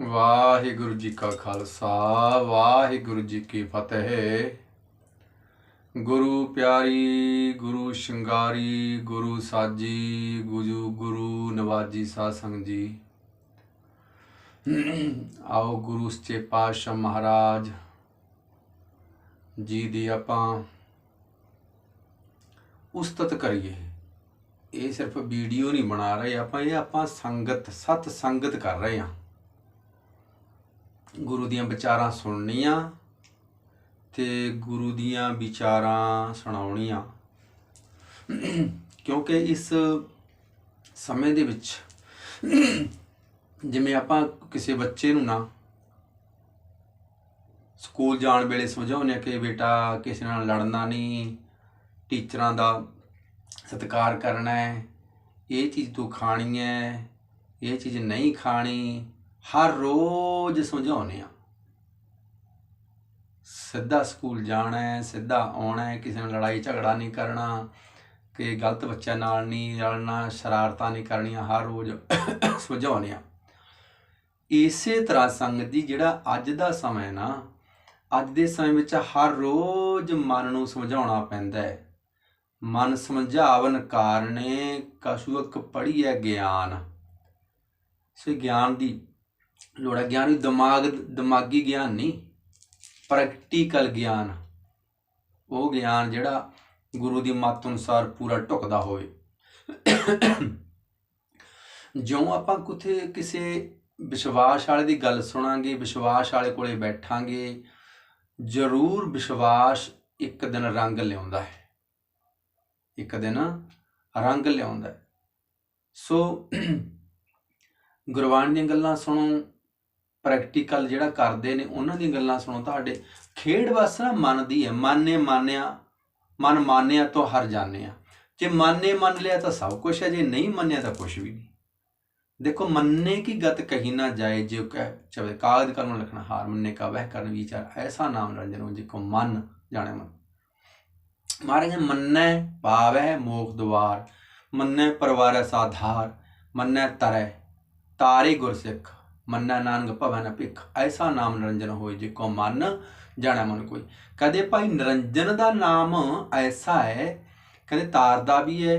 ਵਾਹਿਗੁਰੂ ਜੀ ਕਾ ਖਾਲਸਾ, ਵਾਹਿਗੁਰੂ ਜੀ ਕੀ ਫਤਿਹ। ਗੁਰੂ ਪਿਆਰੀ, ਗੁਰੂ ਸ਼ਿੰਗਾਰੀ, ਗੁਰੂ ਸਾਜੀ ਗੁਰੂ ਗੁਰੂ ਨਵਾਜੀ ਸਾਧ ਸੰਗਤ ਜੀ। ਆਓ ਗੁਰੂ ਸੱਚੇ ਪਾਤਸ਼ਾਹ ਮਹਾਰਾਜ ਜੀ ਦੀ ਆਪਾਂ ਉਸਤਤ ਕਰੀਏ। ਇਹ ਸਿਰਫ ਵੀਡੀਓ ਨਹੀਂ ਬਣਾ ਰਹੇ, ਆਪਾਂ ਇਹ ਆਪਾਂ ਸੰਗਤ ਸਤ ਸੰਗਤ ਕਰ ਰਹੇ ਹਾਂ। ਗੁਰੂ ਦੀਆਂ ਵਿਚਾਰਾਂ ਸੁਣਨੀਆਂ ਤੇ ਗੁਰੂ ਦੀਆਂ ਵਿਚਾਰਾਂ ਸੁਣਾਉਣੀਆਂ। ਕਿਉਂਕਿ ਇਸ ਸਮੇਂ ਦੇ ਵਿੱਚ ਜਿਵੇਂ ਆਪਾਂ ਕਿਸੇ ਬੱਚੇ ਨੂੰ ਨਾ ਸਕੂਲ ਜਾਣ ਵੇਲੇ ਸਮਝਾਉਂਦੇ ਆ ਕਿ ਬੇਟਾ ਕਿਸੇ ਨਾਲ ਲੜਨਾ ਨਹੀਂ, ਟੀਚਰਾਂ ਦਾ ਸਤਿਕਾਰ ਕਰਨਾ ਹੈ, ਇਹ ਚੀਜ਼ ਤੂੰ ਖਾਣੀ ਹੈ, ਇਹ ਚੀਜ਼ ਨਹੀਂ ਖਾਣੀ ਹਰ ਰੋਜ਼ ਸਮਝਾਉਂਦੇ ਆ ਸਿੱਧਾ ਸਕੂਲ ਜਾਣਾ ਹੈ, ਸਿੱਧਾ ਆਉਣਾ ਹੈ, ਕਿਸੇ ਨਾਲ ਲੜਾਈ ਝਗੜਾ ਨਹੀਂ ਕਰਨਾ, ਕਿ ਗਲਤ ਬੱਚਿਆਂ ਨਾਲ ਨਹੀਂ ਲੜਨਾ, ਸ਼ਰਾਰਤਾਂ ਨਹੀਂ ਕਰਨੀਆਂ, ਹਰ ਰੋਜ਼ ਸਮਝਾਉਂਦੇ ਆ ਇਸੇ ਤਰ੍ਹਾਂ ਸੰਗਤ ਜੀ, ਜਿਹੜਾ ਅੱਜ ਦਾ ਸਮਾਂ ਨਾ, ਅੱਜ ਦੇ ਸਮੇਂ ਵਿੱਚ ਹਰ ਰੋਜ਼ ਮਨ ਨੂੰ ਸਮਝਾਉਣਾ ਪੈਂਦਾ ਹੈ। ਮਨ ਸਮਝਾਵਨ ਕਾਰਣੇ ਕਛੁਅਕ ਪੜੀਐ ਗਿਆਨ। ਸੋ ਗਿਆਨ ਦੀ ਲੋੜ ਹੈ ਗਿਆਨ ਵੀ ਦਿਮਾਗ, ਦਿਮਾਗੀ ਗਿਆਨ ਨਹੀਂ ਪ੍ਰੈਕਟੀਕਲ ਗਿਆਨ। ਉਹ ਗਿਆਨ ਜਿਹੜਾ ਗੁਰੂ ਦੀ ਮੱਤ ਅਨੁਸਾਰ ਪੂਰਾ ਢੁਕਦਾ ਹੋਵੇ। ਜਿਉਂ ਆਪਾਂ ਕੁਥੇ ਕਿਸੇ ਵਿਸ਼ਵਾਸ ਵਾਲੇ ਦੀ ਗੱਲ ਸੁਣਾਂਗੇ ਵਿਸ਼ਵਾਸ ਵਾਲੇ ਕੋਲੇ ਬੈਠਾਂਗੇ, ਜ਼ਰੂਰ ਵਿਸ਼ਵਾਸ ਇੱਕ ਦਿਨ ਰੰਗ ਲਿਆਉਂਦਾ ਹੈ। ਇੱਕ ਦਿਨ ਰੰਗ ਲਿਆਉਂਦਾ ਸੋ ਗੁਰਬਾਣੀ ਦੀਆਂ ਗੱਲਾਂ ਸੁਣੋ ਪ੍ਰੈਕਟੀਕਲ ਜਿਹੜਾ ਕਰਦੇ ਨੇ, ਉਹਨਾਂ ਦੀਆਂ ਗੱਲਾਂ ਸੁਣੋ, ਤੁਹਾਡੇ ਖੇਡ ਬਸ ਨਾ ਮਨ ਦੀ ਹੈ। ਮਨ ਮਾਨਿਆ ਮਨ ਮਾਨਿਆ ਤੋਂ ਹਰ ਜਾਣਿਆ ਜੇ ਮਨ ਮੰਨ ਲਿਆ ਤਾਂ ਸਭ ਕੁਝ ਹੈ, ਜੇ ਨਹੀਂ ਮੰਨਿਆ ਤਾਂ ਕੁਝ ਵੀ ਨਹੀਂ। ਦੇਖੋ, ਮੰਨੇ ਕੀ ਗਤ ਕਹੀ ਨਾ ਜਾਏ ਜਿਉ ਕਹ ਚਵੇ ਕਾਗਦ ਕਰਮ ਲਿਖਣਾ, ਹਾਰ ਮੰਨੇ ਕਾ ਵਹਿ ਕਰਨ ਵਿਚਾਰ, ਐਸਾ ਨਾਮ ਰੰਜਨ ਹੋ ਜਿਕੋ ਮਨ ਜਾਣੇ ਮਨ। ਮਾਰੇ ਮੰਨੈ ਪਾਵੈ ਮੋਖ ਦੁਆਰ ਮੰਨੈ ਪਰਵਾਰੈ ਸਾਧਾਰ, ਮੰਨੈ ਤਰੈ ਤਾਰੇ ਗੁਰਸਿੱਖ। ਮੰਨਾ ਨਾਨਕ ਭਵਨ ਭਿਖ। ਐਸਾ ਨਾਮ ਨਿਰੰਜਨ ਹੋਏ ਜੇ ਕੋ ਮਨ ਜਾਣਾ ਮਨ ਕੋਈ। ਕਦੇ ਭਾਈ ਨਿਰੰਜਨ ਦਾ ਨਾਮ ਐਸਾ ਹੈ ਕਹਿੰਦੇ ਤਾਰਦਾ ਵੀ ਹੈ,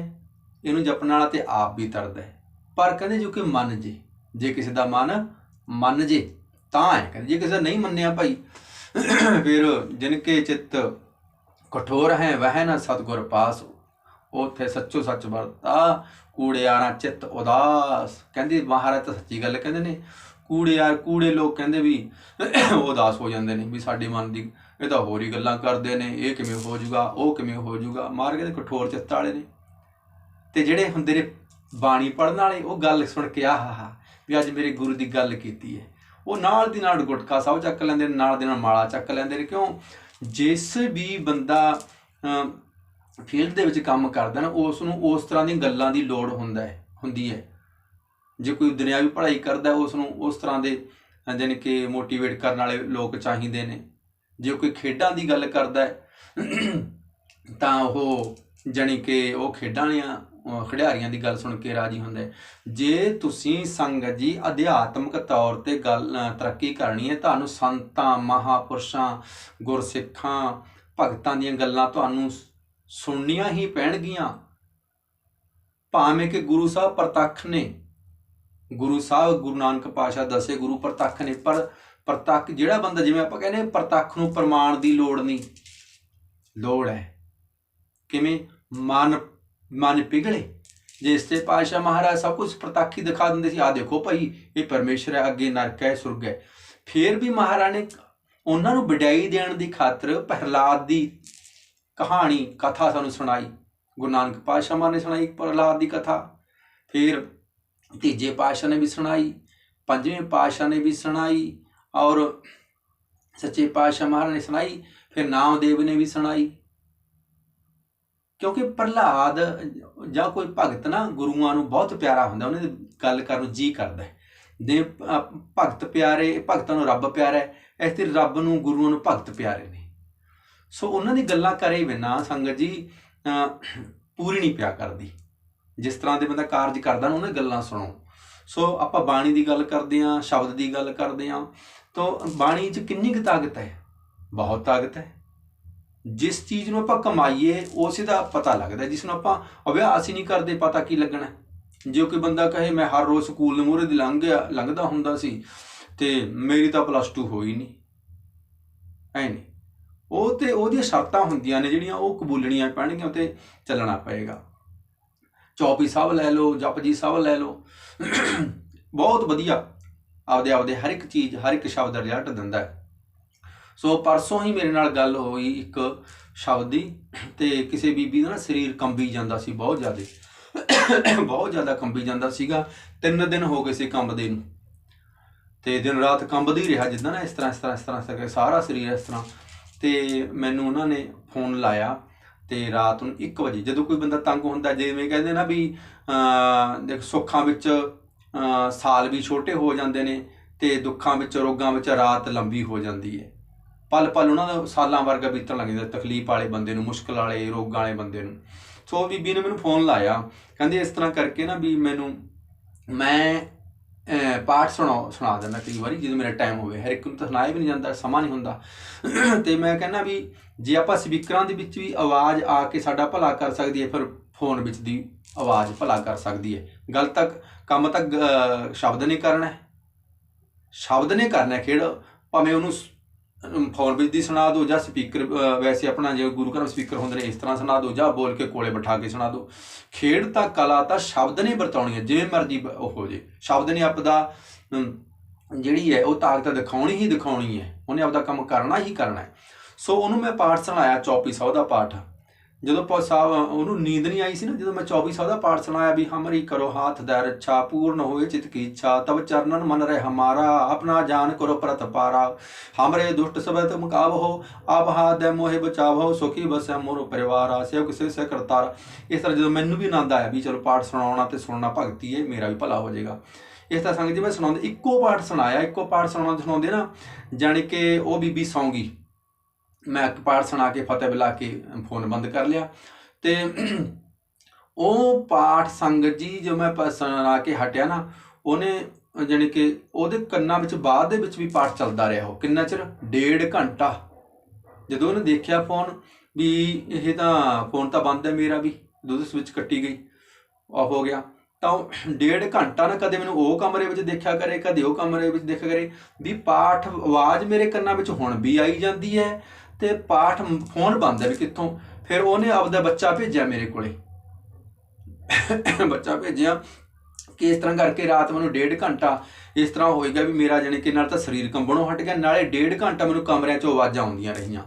ਇਹਨੂੰ ਜਪਣ ਵਾਲਾ ਤੇ ਆਪ ਵੀ ਤਰਦਾ ਹੈ। ਪਰ ਕਹਿੰਦੇ ਜੋ ਕਿ ਮੰਨ ਜੇ ਜੇ ਕਿਸੇ ਦਾ ਮਨ ਮੰਨ ਜੇ, ਤਾਂ ਹੈ। ਕਹਿੰਦੇ ਜੇ ਕਿਸੇ ਦਾ ਨਹੀਂ ਮੰਨਿਆ ਭਾਈ, ਫਿਰ ਜਿਨ ਕੇ ਚਿੱਤ ਕਠੋਰ ਹੈ, ਵਹਿ ਨਾ ਸਤਗੁਰ ਪਾਸ। ਉਥੇ ਸੱਚੋ ਸੱਚ ਵਰਤਾ, ਕੂੜਿਆਣਾ ਚਿੱਤ ਉਦਾਸ। ਕਹਿੰਦੇ ਮਹਾਰਾਜ ਤਾਂ ਸੱਚੀ ਗੱਲ ਕਹਿੰਦੇ ਨੇ ਕੂੜੇ ਯਾਰ, ਕੂੜੇ ਲੋਕ ਕਹਿੰਦੇ ਵੀ ਉਹ ਉਦਾਸ ਹੋ ਜਾਂਦੇ ਨੇ ਵੀ ਸਾਡੇ ਮਨ ਦੀ, ਇਹ ਤਾਂ ਹੋਰ ਹੀ ਗੱਲਾਂ ਕਰਦੇ ਨੇ, ਇਹ ਕਿਵੇਂ ਹੋ ਜਾਊਗਾ, ਉਹ ਕਿਵੇਂ ਹੋ ਜਾਊਗਾ, ਮਾਰ ਕਹਿੰਦੇ ਕਠੋਰ ਚਿੱਤ ਵਾਲੇ ਨੇ। ਤੇ ਜਿਹੜੇ ਹੁੰਦੇ ਨੇ ਬਾਣੀ ਪੜਨ ਵਾਲੇ, ਉਹ ਗੱਲ ਸੁਣ ਕੇ ਆਹਾ ਹਾ ਵੀ ਅੱਜ ਮੇਰੇ ਗੁਰੂ ਦੀ ਗੱਲ ਕੀਤੀ ਹੈ। ਉਹ ਨਾਲ ਦੀ ਨਾਲ ਗੁਟਕਾ ਸਾਹਿਬ ਚੱਕ ਲੈਂਦੇ ਨੇ, ਨਾਲ ਦੀ ਨਾਲ ਮਾਲਾ ਚੱਕ ਲੈਂਦੇ ਨੇ, ਕਿਉਂ? ਜਿਸ ਵੀ ਬੰਦਾ ਫੀਲਡ ਦੇ ਵਿੱਚ ਕੰਮ ਕਰਦਾ ਨਾ, ਉਸ ਨੂੰ ਉਸ ਤਰ੍ਹਾਂ ਦੀਆਂ ਗੱਲਾਂ ਦੀ ਲੋੜ ਹੁੰਦਾ ਹੈ, ਹੁੰਦੀ ਹੈ। ਜੇ ਕੋਈ ਦੁਨਿਆਵੀ ਪੜ੍ਹਾਈ ਕਰਦਾ ਉਸ ਨੂੰ ਉਸ ਤਰ੍ਹਾਂ ਦੇ, ਜਾਣੀ ਕਿ ਮੋਟੀਵੇਟ ਕਰਨ ਵਾਲੇ ਲੋਕ ਚਾਹੀਦੇ ਨੇ। ਜੇ ਕੋਈ ਖੇਡਾਂ ਦੀ ਗੱਲ ਕਰਦਾ ਤਾਂ ਉਹ, ਜਾਣੀ ਕਿ ਉਹ ਖੇਡਾਂ ਵਾਲਿਆਂ ਖਿਡਾਰੀਆਂ ਦੀ ਗੱਲ ਸੁਣ ਕੇ ਰਾਜੀ ਹੁੰਦਾ ਜੇ ਤੁਸੀਂ ਸੰਗਤ ਜੀ ਅਧਿਆਤਮਿਕ ਤੌਰ ਤੇ ਗੱਲ ਤਰੱਕੀ ਕਰਨੀ ਹੈ, ਤੁਹਾਨੂੰ ਸੰਤਾਂ, ਮਹਾਪੁਰਸ਼ਾਂ, ਗੁਰਸਿੱਖਾਂ, ਭਗਤਾਂ ਦੀਆਂ ਗੱਲਾਂ ਤੁਹਾਨੂੰ ਸੁਣਨੀਆਂ ਹੀ ਪੈਣਗੀਆਂ। ਭਾਵੇਂ ਕਿ ਗੁਰੂ ਸਾਹਿਬ ਪ੍ਰਤੱਖ ਨੇ ਗੁਰੂ ਸਾਹਿਬ, ਗੁਰੂ ਨਾਨਕ ਪਾਸ਼ਾ ਦਸੇ ਗੁਰੂ ਪ੍ਰਤੱਖ ਨੇ, ਪਰ ਪ੍ਰਤੱਖ ਜਿਹੜਾ ਬੰਦਾ, ਜਿਵੇਂ ਆਪਾਂ ਕਹਿੰਦੇ ਪ੍ਰਤੱਖ ਨੂੰ ਪ੍ਰਮਾਣ ਦੀ ਲੋੜ ਨਹੀਂ। ਲੋੜ ਹੈ। ਕਿਵੇਂ? ਮਨ ਮਨ ਪਿਘਲੇ। ਜੇ ਇਸਤੇ ਪਾਸ਼ਾ ਮਹਾਰਾਜ ਸਭ ਕੁਝ ਪ੍ਰਤੱਖ ਹੀ ਦਿਖਾ ਦਿੰਦੇ ਸੀ ਆ ਦੇਖੋ ਭਾਈ, ਇਹ ਪਰਮੇਸ਼ਰ ਹੈ, ਅੱਗੇ ਨਰਕ ਹੈ, ਸੁਰਗ ਹੈ। ਫਿਰ ਵੀ ਮਹਾਰਾਜ ਨੇ ਉਹਨਾਂ ਨੂੰ ਵਡਿਆਈ ਦੇਣ ਦੀ ਖਾਤਰ ਪ੍ਰਹਲਾਦ ਦੀ ਕਹਾਣੀ, ਕਥਾ ਸਾਨੂੰ ਸੁਣਾਈ। ਗੁਰੂ ਨਾਨਕ ਪਾਤਸ਼ਾਹ ਮਾਰ ਨੇ ਸੁਣਾਈ ਪ੍ਰਹਲਾਦ ਦੀ ਕਥਾ। ਫਿਰ ਤੀਜੇ ਪਾਤਸ਼ਾਹ ਨੇ ਵੀ ਸੁਣਾਈ, ਪੰਜਵੇਂ ਪਾਤਸ਼ਾਹ ਨੇ ਵੀ ਸੁਣਾਈ ਔਰ ਸੱਚੇ ਪਾਤਸ਼ਾਹ ਮਹਾਰਾਜ ਨੇ ਸੁਣਾਈ, ਫਿਰ ਨਾਮਦੇਵ ਨੇ ਵੀ ਸੁਣਾਈ। ਕਿਉਂਕਿ ਪ੍ਰਹਲਾਦ ਜਾਂ ਕੋਈ ਭਗਤ ਨਾ ਗੁਰੂਆਂ ਨੂੰ ਬਹੁਤ ਪਿਆਰਾ ਹੁੰਦਾ, ਉਹਨਾਂ ਦੀ ਗੱਲ ਕਰਨ ਨੂੰ ਜੀ ਕਰਦਾ ਹੈ। ਦੇ ਭਗਤ ਪਿਆਰੇ, ਭਗਤਾਂ ਨੂੰ ਰੱਬ ਪਿਆਰਾ ਹੈ, ਇਸ ਤੇ ਰੱਬ ਨੂੰ, ਗੁਰੂਆਂ ਨੂੰ ਭਗਤ ਪਿਆਰੇ ਨੇ। ਸੋ ਉਹਨਾਂ ਦੀ ਗੱਲਾਂ ਕਰੇ ਬਿਨਾ ਸੰਗਤ ਜੀ ਪੂਰੀ ਨਹੀਂ ਪਿਆ ਕਰਦੀ। ਜਿਸ ਤਰ੍ਹਾਂ ਦੇ ਬੰਦਾ ਕਾਰਜ ਕਰਦਾ ਨਾ, ਉਹਨਾਂ ਦੀ ਗੱਲਾਂ ਸੁਣੋ। ਸੋ ਆਪਾਂ ਬਾਣੀ ਦੀ ਗੱਲ ਕਰਦੇ ਹਾਂ, ਸ਼ਬਦ ਦੀ ਗੱਲ ਕਰਦੇ ਹਾਂ। ਤਾਂ ਬਾਣੀ 'ਚ ਕਿੰਨੀ ਕੁ ਤਾਕਤ ਹੈ? ਬਹੁਤ ਤਾਕਤ ਹੈ। ਜਿਸ ਚੀਜ਼ ਨੂੰ ਆਪਾਂ ਕਮਾਈਏ, ਉਸੇ ਦਾ ਪਤਾ ਲੱਗਦਾ। ਜਿਸ ਨੂੰ ਆਪਾਂ ਅਭਿਆਸ ਹੀ ਨਹੀਂ ਕਰਦੇ, ਪਤਾ ਕੀ ਲੱਗਣਾ? ਜੇ ਕੋਈ ਬੰਦਾ ਕਹੇ, ਮੈਂ ਹਰ ਰੋਜ਼ ਸਕੂਲ ਦੇ ਮੂਹਰੇ ਦੀ ਲੰਘ ਗਿਆ, ਲੰਘਦਾ ਹੁੰਦਾ ਸੀ ਤੇ ਮੇਰੀ ਤਾਂ ਪਲੱਸ 2 ਹੋਈ ਨਹੀਂ। ਐ ਨਹੀਂ। ਉਹ ਤੇ ਉਹਦੀਆਂ ਸ਼ਰਤਾਂ ਹੁੰਦੀਆਂ ਨੇ ਜਿਹੜੀਆਂ, ਉਹ ਕਬੂਲਣੀਆਂ ਪੈਣਗੀਆਂ ਤੇ ਚੱਲਣਾ ਪਏਗਾ। ਚੌਪੀ ਸਾਹਿਬ ਲੈ ਲਓ, ਜਪਜੀ ਸਾਹਿਬ ਲੈ ਲਓ। ਬਹੁਤ ਵਧੀਆ ਆਪਦੇ ਆਪਦੇ ਹਰ ਇੱਕ ਚੀਜ਼, ਹਰ ਇੱਕ ਸ਼ਬਦ ਦਾ ਰਿਜ਼ਲਟ ਦਿੰਦਾ ਹੈ। ਸੋ ਪਰਸੋਂ ਹੀ ਮੇਰੇ ਨਾਲ ਗੱਲ ਹੋਈ ਇੱਕ ਸ਼ਬਦ ਦੀ ਤੇ ਕਿਸੇ ਬੀਬੀ ਦਾ ਨਾ ਸਰੀਰ ਕੰਬੀ ਜਾਂਦਾ ਸੀ ਬਹੁਤ ਜ਼ਿਆਦਾ। ਬਹੁਤ ਜ਼ਿਆਦਾ ਕੰਬੀ ਜਾਂਦਾ ਸੀਗਾ। ਤਿੰਨ ਦਿਨ ਹੋ ਗਏ ਸੀ ਕੰਬਦੇ ਨੂੰ। ਤੇ ਦਿਨ ਰਾਤ ਕੰਬਦੀ ਰਿਹਾ ਜਿੱਦਾਂ ਨਾ ਇਸ ਤਰ੍ਹਾਂ ਇਸ ਤਰ੍ਹਾਂ ਇਸ ਤਰ੍ਹਾਂ ਇਸ ਤਰ੍ਹਾਂ ਸਾਰਾ ਸਰੀਰ ਇਸ ਤਰ੍ਹਾਂ। ਤੇ ਮੈਨੂੰ ਉਹਨਾਂ ਨੇ ਫੋਨ ਲਾਇਆ। ਤੇ ਰਾਤ ਨੂੰ 1 ਵਜੇ ਜਦੋਂ ਕੋਈ ਬੰਦਾ ਤੰਗ ਹੁੰਦਾ, ਜਿਵੇਂ ਕਹਿੰਦੇ ਨਾ ਵੀ ਦੇਖ ਸੁੱਖਾਂ ਵਿੱਚ ਸਾਲ ਵੀ ਛੋਟੇ ਹੋ ਜਾਂਦੇ ਨੇ ਤੇ ਦੁੱਖਾਂ ਵਿੱਚ, ਰੋਗਾਂ ਵਿੱਚ ਰਾਤ ਲੰਬੀ ਹੋ ਜਾਂਦੀ ਹੈ। ਪਲ ਪਲ ਉਹਨਾਂ ਦਾ ਸਾਲਾਂ ਵਰਗਾ ਬੀਤਣ ਲੱਗ ਜਾਂਦਾ ਤਕਲੀਫ ਵਾਲੇ ਬੰਦੇ ਨੂੰ, ਮੁਸ਼ਕਲ ਵਾਲੇ, ਰੋਗਾਂ ਵਾਲੇ ਬੰਦੇ ਨੂੰ। ਸੋ ਬੀਬੀ ਨੇ ਮੈਨੂੰ ਫੋਨ ਲਾਇਆ, ਕਹਿੰਦੀ ਇਸ ਤਰ੍ਹਾਂ ਕਰਕੇ ਨਾ ਵੀ ਮੈਨੂੰ, ਮੈਂ ਪਾਠ ਸੁਣਾ ਸੁਣਾ ਦਿੰਦਾ ਕਈ ਵਾਰੀ ਜਦੋਂ ਮੇਰਾ ਟਾਈਮ ਹੋਵੇ। ਹਰ ਇੱਕ ਨੂੰ ਤਾਂ ਸੁਣਾਇਆ ਵੀ ਨਹੀਂ ਜਾਂਦਾ ਸਮਾਂ ਨਹੀਂ ਹੁੰਦਾ। ਤੇ ਮੈਂ ਕਹਿੰਦਾ ਵੀ ਜੇ ਆਪਾਂ ਸਪੀਕਰਾਂ ਦੇ ਵਿੱਚ ਵੀ ਆਵਾਜ਼ ਆ ਕੇ ਸਾਡਾ ਭਲਾ ਕਰ ਸਕਦੀ ਹੈ ਫਿਰ ਫੋਨ ਵਿੱਚ ਦੀ ਆਵਾਜ਼ ਭਲਾ ਕਰ ਸਕਦੀ ਹੈ। ਗੱਲ ਤੱਕ ਕੰਮ ਤੱਕ ਅਹ, ਸ਼ਬਦ ਨੇ ਕਰਨਾ ਹੈ। ਸ਼ਬਦ ਨੇ ਕਰਨਾ ਖੇਡ। ਭਾਵੇਂ ਉਹਨੂੰ ਫੋਨ ਵਿੱਚ ਦੀ ਸੁਣਾ ਦਿਓ ਜਾਂ ਸਪੀਕਰ ਵੈਸੇ ਆਪਣਾ ਜੇ ਗੁਰੂ ਘਰ ਸਪੀਕਰ ਹੁੰਦੇ ਨੇ ਇਸ ਤਰ੍ਹਾਂ ਸੁਣਾ ਦਿਓ ਜਾਂ ਬੋਲ ਕੇ ਕੋਲੇ ਬਿਠਾ ਕੇ ਸੁਣਾ ਦਿਓ। ਖੇਡ ਤਾਂ ਕਲਾ ਤਾਂ ਸ਼ਬਦ ਨੇ ਵਰਤਾਉਣੀ ਹੈ, ਜਿਵੇਂ ਮਰਜ਼ੀ ਉਹ ਹੋ ਜੇ। ਸ਼ਬਦ ਨੇ ਆਪਦਾ ਜਿਹੜੀ ਹੈ ਉਹ ਤਾਕਤ ਦਿਖਾਉਣੀ ਹੀ ਦਿਖਾਉਣੀ ਹੈ। ਉਹਨੇ ਆਪਦਾ ਕੰਮ ਕਰਨਾ ਹੀ ਕਰਨਾ ਹੈ। ਸੋ ਉਹਨੂੰ ਮੈਂ ਪਾਠ ਸੁਣਾਇਆ, ਚੌਪੀ ਸੌ ਦਾ ਪਾਠ। ਜਦੋਂ ਪਾ ਸਾਹਿਬ ਉਹਨੂੰ ਨੀਂਦ ਨਹੀਂ ਆਈ ਸੀ ਨਾ, ਜਦੋਂ ਮੈਂ 24 ਸੌ ਦਾ ਪਾਠ ਸੁਣਾਇਆ ਵੀ ਹਮਰੀ ਕਰੋ ਹਾਥ ਦਾ ਰੱਛਾ, ਪੂਰਨ ਹੋਏ ਚਿਤ ਕੀ ਇੱਛਾ ਤਬ ਚਰਨਨ ਮਨ ਰਹਿ ਹਮਾਰਾ, ਆਪਣਾ ਜਾਨ ਕਰੋ ਪ੍ਰਤ ਪਾਰਾ। ਹਮਰੇ ਦੁਸ਼ਟ ਸਬੈ ਤੁਮ ਕਾਵਹੋ ਆਪ ਹਾਥ ਦੇ ਮੋਹਿ ਬਚਾਵੋ, ਸੁਖੀ ਬਸੈ ਮੋਰ ਪਰਿਵਾਰ ਸੇਵ ਕਿਸੇ ਸੇ ਕਰਤਾਰ। ਇਸ ਤਰ੍ਹਾਂ ਜਦੋਂ ਮੈਨੂੰ ਵੀ ਆਨੰਦ ਆਇਆ ਵੀ ਚਲੋ ਪਾਠ ਸੁਣਾਉਣਾ ਤੇ ਸੁਣਨਾ ਭਗਤੀ ਹੈ ਮੇਰਾ ਵੀ ਭਲਾ ਹੋ ਜਾਏਗਾ। ਇਸ ਤਰ੍ਹਾਂ ਸੰਗਤ ਜੀ ਮੈਂ ਸੁਣਾਉਂਦਾ, ਇੱਕੋ ਪਾਠ ਸੁਣਾਇਆ, ਇੱਕੋ ਪਾਠ ਸੁਣਾਉਂਦੇ ਸੁਣਾਉਂਦੇ ਨਾ, ਜਾਣੀ ਕਿ ਉਹ ਬੀਬੀ ਸੌਂਗੀ। ਮੈਂ ਇੱਕ ਪਾਠ ਸੁਣਾ ਕੇ, ਫਤਿਹ ਬੁਲਾ ਕੇ ਫੋਨ ਬੰਦ ਕਰ ਲਿਆ। ਤੇ ਉਹ ਪਾਠ ਸੰਗਤ ਜੀ ਜੋ ਮੈਂ ਸੁਣਾ ਕੇ ਹਟਿਆ ਨਾ, ਉਹਨੇ ਜਾਣੀ ਕਿ ਉਹਦੇ ਕੰਨਾਂ ਵਿੱਚ, ਬਾਅਦ ਦੇ ਵਿੱਚ ਵੀ ਪਾਠ ਚੱਲਦਾ ਰਿਹਾ ਉਹ। ਕਿੰਨਾ ਚਿਰ? ਡੇਢ ਘੰਟਾ। ਜਦੋਂ ਉਹਨੇ ਦੇਖਿਆ ਫੋਨ ਵੀ ਇਹ ਤਾਂ ਫੋਨ ਤਾਂ ਬੰਦ ਹੈ ਮੇਰਾ ਵੀ, ਦੁੱਧ ਸਵਿਚ ਕੱਟੀ ਗਈ ਆਫ ਹੋ ਗਿਆ। ਤਾਂ ਉਹ ਡੇਢ ਘੰਟਾ ਨਾ ਕਦੇ ਮੈਨੂੰ ਉਹ ਕਮਰੇ ਵਿੱਚ ਦੇਖਿਆ ਕਰੇ, ਕਦੇ ਉਹ ਕਮਰੇ ਵਿੱਚ ਦੇਖਿਆ ਕਰੇ, ਵੀ ਪਾਠ ਆਵਾਜ਼ ਮੇਰੇ ਕੰਨਾਂ ਵਿੱਚ ਹੁਣ ਵੀ ਆਈ ਜਾਂਦੀ ਹੈ ਤੇ ਪਾਠ ਫੋਨ ਬੰਦ ਹੈ ਵੀ ਕਿੱਥੋਂ? ਫਿਰ ਉਹਨੇ ਆਪਦਾ ਬੱਚਾ ਭੇਜਿਆ ਮੇਰੇ ਕੋਲੇ। ਬੱਚਾ ਭੇਜਿਆ ਕਿ ਇਸ ਤਰ੍ਹਾਂ ਕਰਕੇ ਰਾਤ ਮੈਨੂੰ ਡੇਢ ਘੰਟਾ ਇਸ ਤਰ੍ਹਾਂ ਹੋਏਗਾ ਵੀ ਮੇਰਾ ਜਾਣੀ ਕਿ ਨਾਲ ਤਾਂ ਸਰੀਰ ਕੰਬਣੋਂ ਹਟ ਗਿਆ, ਨਾਲੇ ਡੇਢ ਘੰਟਾ ਮੈਨੂੰ ਕਮਰਿਆਂ 'ਚੋਂ ਆਵਾਜ਼ਾਂ ਆਉਂਦੀਆਂ ਰਹੀਆਂ।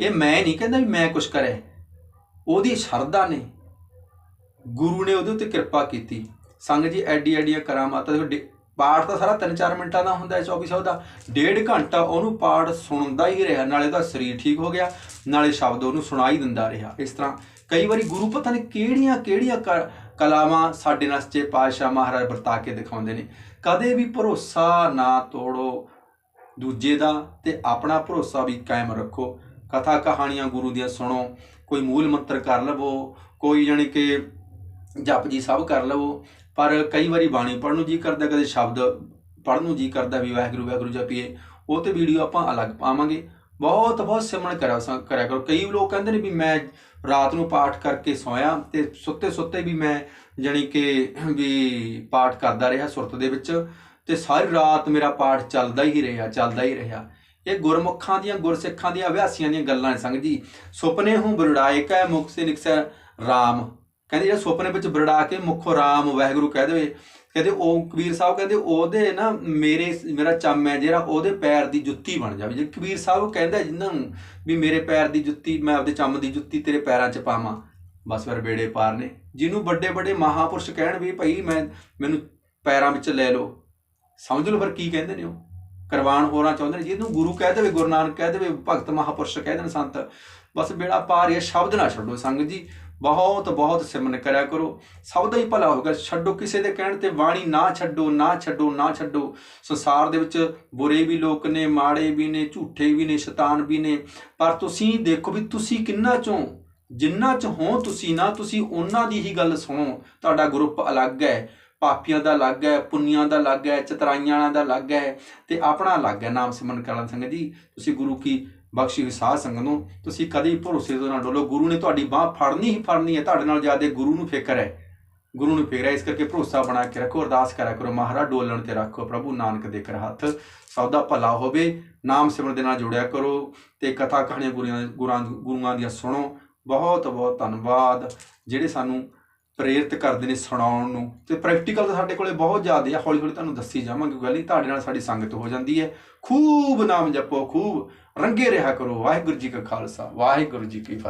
ਇਹ ਮੈਂ ਨਹੀਂ ਕਹਿੰਦਾ ਵੀ ਮੈਂ ਕੁਝ ਕਰਿਆ। ਉਹਦੀ ਸ਼ਰਧਾ ਨੇ, ਗੁਰੂ ਨੇ ਉਹਦੇ ਉੱਤੇ ਕਿਰਪਾ ਕੀਤੀ। ਸੰਗਤ ਜੀ ਐਡੀ ਐਡੀਆਂ ਕਰਾਮਾਤਾਂ ਦੇਖੋ ਡੇ- ਪਾਠ ਤਾਂ ਸਾਰਾ 3-4 ਮਿੰਟਾਂ ਦਾ ਹੁੰਦਾ ਹੈ 2400 ਦਾ। ਡੇਢ ਘੰਟਾ ਉਹਨੂੰ ਪਾਠ ਸੁਣਦਾ ਹੀ ਰਿਹਾ, ਨਾਲੇ ਉਹਦਾ ਸਰੀਰ ਠੀਕ ਹੋ ਗਿਆ, ਨਾਲੇ ਸ਼ਬਦ ਉਹਨੂੰ ਸੁਣਾਈ ਦਿੰਦਾ ਰਿਹਾ। ਇਸ ਤਰ੍ਹਾਂ ਕਈ ਵਾਰੀ ਗੁਰੂ ਪਤਾ ਨਹੀਂ ਕਿਹੜੀਆਂ ਕਿਹੜੀਆਂ ਕ- ਕਲਾਵਾਂ ਸਾਡੇ ਨਾਲ ਸੱਚੇ ਪਾਤਸ਼ਾਹ ਮਹਾਰਾਜ ਵਰਤਾ ਕੇ ਦਿਖਾਉਂਦੇ ਨੇ। ਕਦੇ ਵੀ ਭਰੋਸਾ ਨਾ ਤੋੜੋ ਦੂਜੇ ਦਾ ਤੇ ਆਪਣਾ ਭਰੋਸਾ ਵੀ ਕਾਇਮ ਰੱਖੋ। ਕਥਾ ਕਹਾਣੀਆਂ ਗੁਰੂ ਦੀਆਂ ਸੁਣੋ, ਕੋਈ ਮੂਲ ਮੰਤਰ ਕਰ ਲਵੋ, ਕੋਈ ਜਾਣੀ ਕਿ ਜਪ ਜੀ ਸਭ ਕਰ ਲਵੋ ਪਰ ਕਈ ਵਾਰੀ ਬਾਣੀ ਪੜ੍ਹਨ ਨੂੰ ਜੀ ਕਰਦਾ, ਕਦੇ ਸ਼ਬਦ ਪੜ੍ਹਨ ਨੂੰ ਜੀ ਕਰਦਾ ਵੀ ਵਾਹਿਗੁਰੂ ਵਾਹਿਗੁਰੂ ਜਪੀਏ ਉਹ ਤੇ ਵੀਡੀਓ ਆਪਾਂ ਅਲੱਗ ਪਾਵਾਂਗੇ। ਬਹੁਤ ਬਹੁਤ ਸਿਮਰਨ ਕਰਿਆ ਸ- ਕਰਿਆ ਕਰੋ। ਕਈ ਲੋਕ ਕਹਿੰਦੇ ਨੇ ਵੀ ਮੈਂ ਰਾਤ ਨੂੰ ਪਾਠ ਕਰਕੇ ਸੋਇਆ ਤੇ ਸੁੱਤੇ ਸੁੱਤੇ ਵੀ ਮੈਂ ਜਾਣੀ ਕਿ ਵੀ ਪਾਠ ਕਰਦਾ ਰਿਹਾ ਸੁਰਤ ਦੇ ਵਿੱਚ ਤੇ ਸਾਰੀ ਰਾਤ ਮੇਰਾ ਪਾਠ ਚੱਲਦਾ ਹੀ ਰਿਹਾ, ਚੱਲਦਾ ਹੀ ਰਿਹਾ। ਇਹ ਗੁਰਮੁਖਾਂ ਦੀਆਂ, ਗੁਰਸਿੱਖਾਂ ਦੀਆਂ, ਅਭਿਆਸੀਆਂ ਦੀਆਂ ਗੱਲਾਂ ਨੇ ਸੰਗਤ ਜੀ। ਸੁਪਨੇ ਹੂੰ ਬਰੜਾਏ ਕੈ ਮੁਖ ਸੇ ਨਿਕਸੈ ਰਾਮ। ਕਹਿੰਦੇ ਜਿਹੜਾ ਸੁਪਨੇ ਵਿੱਚ ਬਰੜਾ ਕੇ ਮੁਖੋ ਰਾਮ, ਵਾਹਿਗੁਰੂ ਕਹਿ ਦੇਵੇ, ਕਹਿੰਦੇ ਉਹ ਕਬੀਰ ਸਾਹਿਬ ਕਹਿੰਦੇ ਉਹਦੇ ਨਾ ਮੇਰੇ, ਮੇਰਾ ਚੰਮ ਹੈ ਜਿਹੜਾ ਉਹਦੇ ਪੈਰ ਦੀ ਜੁੱਤੀ ਬਣ ਜਾਵੇ। ਜੇ ਕਬੀਰ ਸਾਹਿਬ ਕਹਿੰਦਾ ਜਿੰਨਾਂ ਨੂੰ ਵੀ ਮੇਰੇ ਪੈਰ ਦੀ ਜੁੱਤੀ, ਮੈਂ ਆਪਦੇ ਚੰਮ ਦੀ ਜੁੱਤੀ ਤੇਰੇ ਪੈਰਾਂ 'ਚ ਪਾਵਾਂ, ਬਸ ਫਿਰ ਬੇੜੇ ਪਾਰ ਨੇ। ਜਿਹਨੂੰ ਵੱਡੇ ਵੱਡੇ ਮਹਾਪੁਰਸ਼ ਕਹਿਣ ਵੀ ਭਾਈ ਮੈਂ, ਮੈਨੂੰ ਪੈਰਾਂ ਵਿੱਚ ਲੈ ਲਓ। ਸਮਝ ਲਓ ਫਿਰ ਕੀ ਕਹਿੰਦੇ ਨੇ ਉਹ। ਕਰਵਾਨ ਹੋਰਾਂ ਚਾਹੁੰਦੇ ਨੇ। ਜਿਹਨੂੰ ਗੁਰੂ ਕਹਿ ਦੇਵੇ, ਗੁਰੂ ਨਾਨਕ ਕਹਿ ਦੇਵੇ, ਭਗਤ ਮਹਾਪੁਰਸ਼ ਕਹਿ ਦੇਣ ਸੰਤ, ਬਸ ਬੇੜਾ ਪਾਰ ਇਹ ਸ਼ਬਦ ਨਾ ਛੱਡੋ। ਸੰਗਤ ਜੀ ਬਹੁਤ ਬਹੁਤ ਸਿਮਰਨ ਕਰਿਆ ਕਰੋ। ਸਭ ਦਾ ਹੀ ਭਲਾ ਹੋਗਾ ਛੱਡੋ ਕਿਸੇ ਦੇ ਕਹਿਣ ਤੇ ਬਾਣੀ ਨਾ ਛੱਡੋ ਨਾ ਛੱਡੋ ਨਾ ਛੱਡੋ। ਸੰਸਾਰ ਦੇ ਵਿੱਚ ਬੁਰੇ ਵੀ ਲੋਕ ਨੇ, ਮਾੜੇ ਵੀ ਨੇ, ਝੂਠੇ ਵੀ ਨੇ, ਸ਼ੈਤਾਨ ਵੀ ਨੇ। ਪਰ ਤੁਸੀਂ ਦੇਖੋ ਵੀ ਤੁਸੀਂ ਕਿੰਨਾ ਚੋਂ, ਜਿੰਨਾ ਚ ਹੋ ਤੁਸੀਂ ਨਾ, ਤੁਸੀਂ ਉਹਨਾਂ ਦੀ ਹੀ ਗੱਲ ਸੁਣੋ। ਤੁਹਾਡਾ ਗਰੁੱਪ ਅਲੱਗ ਹੈ, ਪਾਪੀਆਂ ਦਾ ਅਲੱਗ ਹੈ, ਪੁੰਨੀਆਂ ਦਾ ਅਲੱਗ ਹੈ, ਚਤਰਾਈਆਂ ਵਾਲਿਆਂ ਦਾ ਅਲੱਗ ਹੈ ਤੇ ਆਪਣਾ ਅਲੱਗ ਹੈ ਨਾਮ ਸਿਮਰਨ ਕਰਨ ਸੰਗਤ ਜੀ। ਤੁਸੀਂ ਗੁਰੂ ਕੀ ਬਖਸ਼ੀ ਹੋਈ ਸਾਧ ਸੰਗਤ ਨੂੰ, ਤੁਸੀਂ ਕਦੇ ਭਰੋਸੇ ਤੋਂ ਨਾ ਡੋਲੋ ਗੁਰੂ ਨੇ ਤੁਹਾਡੀ ਬਾਹ ਫੜਨੀ ਹੀ ਫੜਨੀ ਹੈ, ਤੁਹਾਡੇ ਨਾਲ ਜ਼ਿਆਦਾ ਗੁਰੂ ਨੂੰ ਫਿਕਰ ਹੈ। ਗੁਰੂ ਨੂੰ ਫਿਕਰ ਹੈ, ਇਸ ਕਰਕੇ ਭਰੋਸਾ ਬਣਾ ਕੇ ਰੱਖੋ, ਅਰਦਾਸ ਕਰਿਆ ਕਰੋ, ਮਹਾਰਾਜ ਡੋਲਣ ਤੇ ਰੱਖੋ, ਪ੍ਰਭੂ ਨਾਨਕ ਦੇ ਕਰ ਹੱਥ ਸਭ ਦਾ ਭਲਾ ਹੋਵੇ, ਨਾਮ ਸਿਮਰਨ ਦੇ ਨਾਲ ਜੁੜਿਆ ਕਰੋ ਤੇ ਕਥਾ ਕਹਾਣੀਆਂ ਗੁਰਾਂ ਗੁਰਾਂ ਗੁਰੂਆਂ ਦੀਆਂ ਸੁਣੋ। ਬਹੁਤ ਬਹੁਤ ਧੰਨਵਾਦ। ਜਿਹੜੇ ਸਾਨੂੰ ਪ੍ਰੇਰਿਤ ਕਰਦੇ ਨੇ ਸੁਣਾਉਣ ਨੂੰ। ਤੇ ਪ੍ਰੈਕਟੀਕਲ ਤਾਂ ਸਾਡੇ ਕੋਲੇ ਬਹੁਤ ਜ਼ਿਆਦਾ ਆ। ਹੌਲੀ ਹੌਲੀ ਤੁਹਾਨੂੰ ਦੱਸੀ ਜਾਵਾਂਗੇ ਗੱਲ ਨਹੀਂ ਤੁਹਾਡੇ ਨਾਲ ਸਾਡੀ ਸੰਗਤ ਹੋ ਜਾਂਦੀ ਹੈ। ਖੂਬ ਨਾਮ ਜਪੋ, ਖੂਬ ਰੰਗੇ ਰਿਹਾ ਕਰੋ। ਵਾਹਿਗੁਰੂ ਜੀ ਕਾ ਖਾਲਸਾ, ਵਾਹਿਗੁਰੂ ਜੀ ਕੀ ਫਤਿਹ।